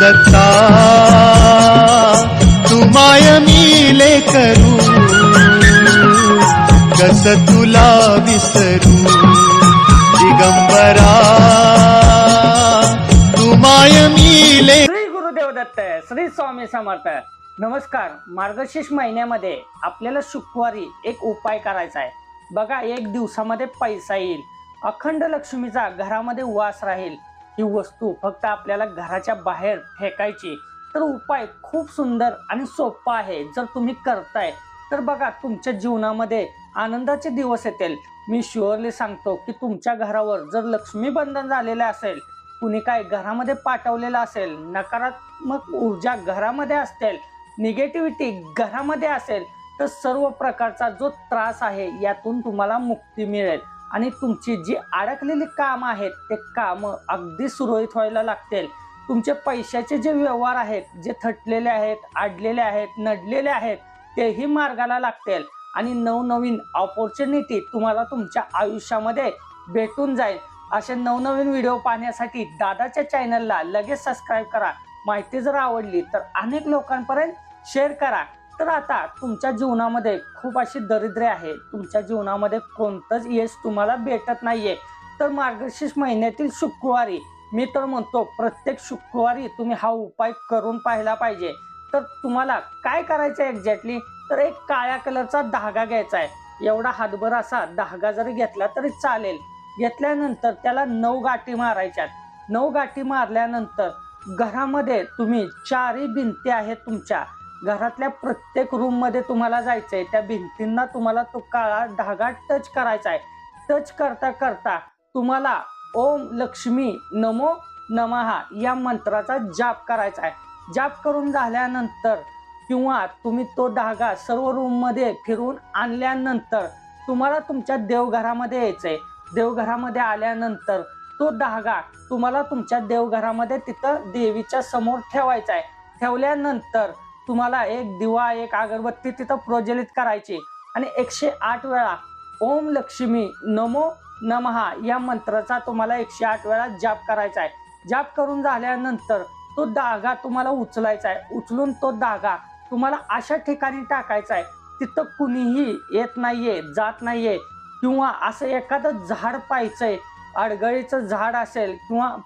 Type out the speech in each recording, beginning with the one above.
दत्ता तुमाय मिले करू कस तुला विसरू दिगंबरा तुमाय मिले श्री गुरुदेव दत्त श्री स्वामी समर्थ नमस्कार मार्गशीर्ष महिन्यामध्ये आपल्याला शुक्रवारी एक उपाय करायचा आहे. बघा एक दिवसामध्ये पैसा येईल. अखंड लक्ष्मीचा घरामध्ये वास राहील. ही वस्तू फक्त आपल्याला घराच्या बाहेर फेकायची तर उपाय खूप सुंदर आणि सोपा आहे जर तुम्ही करताय. तर बघा तुमच्या जीवनामध्ये आनंदाचे दिवस येतील. मी शुअरली सांगतो की तुमच्या घरावर जर लक्ष्मी बंधन झालेलं असेल कुणी काय घरामध्ये पाठवलेलं असेल नकारात्मक ऊर्जा घरामध्ये असतील निगेटिव्हिटी घरामध्ये असेल तर सर्व प्रकारचा जो त्रास आहे यातून तुम्हाला मुक्ती मिळेल. आणि तुमची जी अडकलेली कामं आहेत ते कामं अगदी सुरळीत व्हायला लागतील. तुमचे पैशाचे जे व्यवहार आहेत जे थटलेले आहेत अडलेले आहेत नडलेले आहेत तेही मार्गाला लागतील. आणि नवनवीन ऑपॉर्च्युनिटी तुम्हाला तुमच्या आयुष्यामध्ये भेटून जाईल. असे नवनवीन व्हिडिओ पाहण्यासाठी दादाच्या चॅनलला लगेच सबस्क्राईब करा. माहिती जर आवडली तर अनेक लोकांपर्यंत शेअर करा. तर आता तुमच्या जीवनामध्ये खूप अशी दरिद्रे आहे तुमच्या जीवनामध्ये कोणतंच यश तुम्हाला भेटत नाहीये. तर मार्गशीर्ष महिन्यातील शुक्रवारी मी तर म्हणतो प्रत्येक शुक्रवारी तुम्ही हा उपाय करून पाहिला पाहिजे. तर तुम्हाला काय करायचं एक्झॅक्टली तर एक काळ्या कलरचा धागा घ्यायचा आहे. एवढा हातभर असा धागा जरी घेतला तरी चालेल. घेतल्यानंतर त्याला नऊ गाठी मारायच्यात नऊ गाठी मारल्यानंतर घरामध्ये तुम्ही चारही भिंती आहेत तुमच्या. घरातल्या प्रत्येक रूममध्ये तुम्हाला जायचं आहे त्या भिंतींना तुम्हाला तो काळा धागा टच करायचा आहे. टच करता करता तुम्हाला ओम लक्ष्मी नमो नमहा या मंत्राचा जाप करायचा आहे. जाप करून झाल्यानंतर किंवा तुम्ही तो धागा सर्व रूममध्ये फिरून आणल्यानंतर तुम्हाला तुमच्या देवघरामध्ये यायचं आहे देवघरामध्ये आल्यानंतर तो धागा तुम्हाला तुमच्या देवघरामध्ये तिथं देवीच्या समोर ठेवायचा आहे. ठेवल्यानंतर तुम्हाला एक दिवा एक अगरबत्ती तिथं प्रज्वलित करायची. आणि एकशे आठ वेळा ओम लक्ष्मी नमो नमहा या मंत्राचा तुम्हाला एकशे आठ वेळा जाप करायचा आहे. जाप करून झाल्यानंतर तो धागा तुम्हाला उचलायचा आहे. उचलून तो धागा तुम्हाला अशा ठिकाणी टाकायचा आहे तिथं कुणीही येत नाहीये जात नाहीये किंवा असं एखादं झाड पाहायचंय अडगळीचं झाड असेल किंवा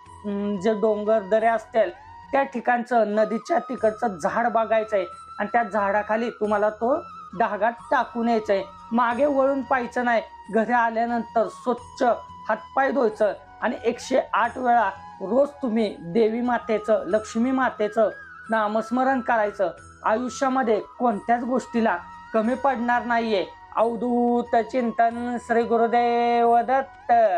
जे डोंगर दऱ्या असतील त्या ठिकाणचं नदीच्या तिकडचं झाड बघायचंय आणि त्या झाडाखाली तुम्हाला तो धागा टाकून यायचंय. मागे वळून पाहायचं नाही. घरी आल्यानंतर स्वच्छ हातपाय धुवायचं आणि एकशे आठ वेळा रोज तुम्ही देवी मातेचं लक्ष्मी मातेचं नामस्मरण करायचं. आयुष्यामध्ये कोणत्याच गोष्टीला कमी पडणार नाहीये. अवधूत चिंतन श्री गुरुदेव दत्त.